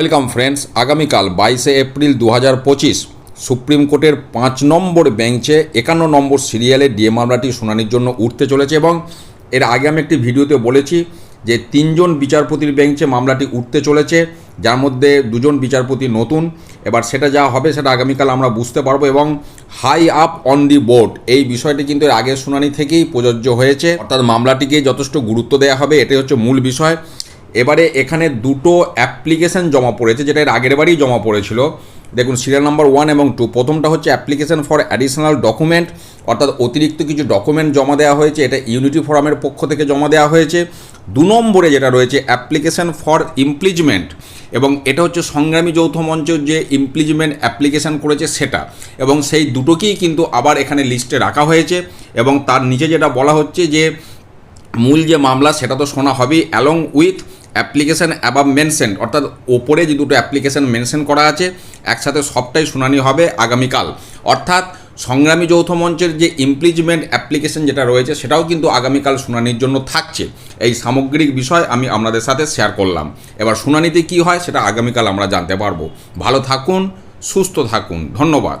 Welcome friends, আগামীকাল বাইশে April দু পঁচিশ সুপ্রিম কোর্টের পাঁচ নম্বর বেঞ্চে একান্ন নম্বর সিরিয়ালে ডিএ মামলাটি শুনানির জন্য উঠতে চলেছে এবং এর আগে আমি একটি ভিডিওতে বলেছি যে তিনজন বিচারপতির বেঞ্চে মামলাটি উঠতে চলেছে, যার মধ্যে দুজন বিচারপতি নতুন। এবার সেটা যা হবে সেটা আগামীকাল আমরা বুঝতে পারব এবং high up on the board, এই বিষয়টি কিন্তু এর আগের শুনানি থেকেই প্রযোজ্য হয়েছে। অর্থাৎ মামলাটিকে যথেষ্ট গুরুত্ব দেওয়া হবে, এটাই হচ্ছে মূল বিষয়। এবারে এখানে দুটো অ্যাপ্লিকেশন জমা পড়েছে, যেটা এর আগের বারই জমা পড়েছিল। দেখুন সিরিয়াল নাম্বার ওয়ান এবং টু প্রথমটা হচ্ছে অ্যাপ্লিকেশন ফর অ্যাডিশনাল ডকুমেন্ট অর্থাৎ অতিরিক্ত কিছু ডকুমেন্ট জমা দেওয়া হয়েছে, এটা ইউনিটি ফোরামের পক্ষ থেকে জমা দেওয়া হয়েছে। দু নম্বরে যেটা রয়েছে অ্যাপ্লিকেশন ফর ইমপ্লিজমেন্ট এবং এটা হচ্ছে সংগ্রামী যৌথ মঞ্চ যে ইমপ্লিজমেন্ট অ্যাপ্লিকেশন করেছে সেটা, এবং সেই দুটোকেই কিন্তু আবার এখানে লিস্টে রাখা হয়েছে, এবং তার নিচে যেটা বলা হচ্ছে যে, মূল যে মামলা, সেটা তো শোনা হবেই along with application above mention অর্থাৎ ওপরে যে দুটো অ্যাপ্লিকেশান মেনশন করা আছে, একসাথে সবটাই শুনানি হবে আগামীকাল। অর্থাৎ সংগ্রামী যৌথ মঞ্চের যে ইমপ্লিজমেন্ট অ্যাপ্লিকেশন যেটা রয়েছে, সেটাও কিন্তু আগামীকাল শুনানির জন্য থাকছে। এই সামগ্রিক বিষয় আমি আপনাদের সাথে শেয়ার করলাম। এবার শুনানিতে কী হয়, সেটা আগামীকাল আমরা জানতে পারব। ভালো থাকুন, সুস্থ থাকুন। ধন্যবাদ।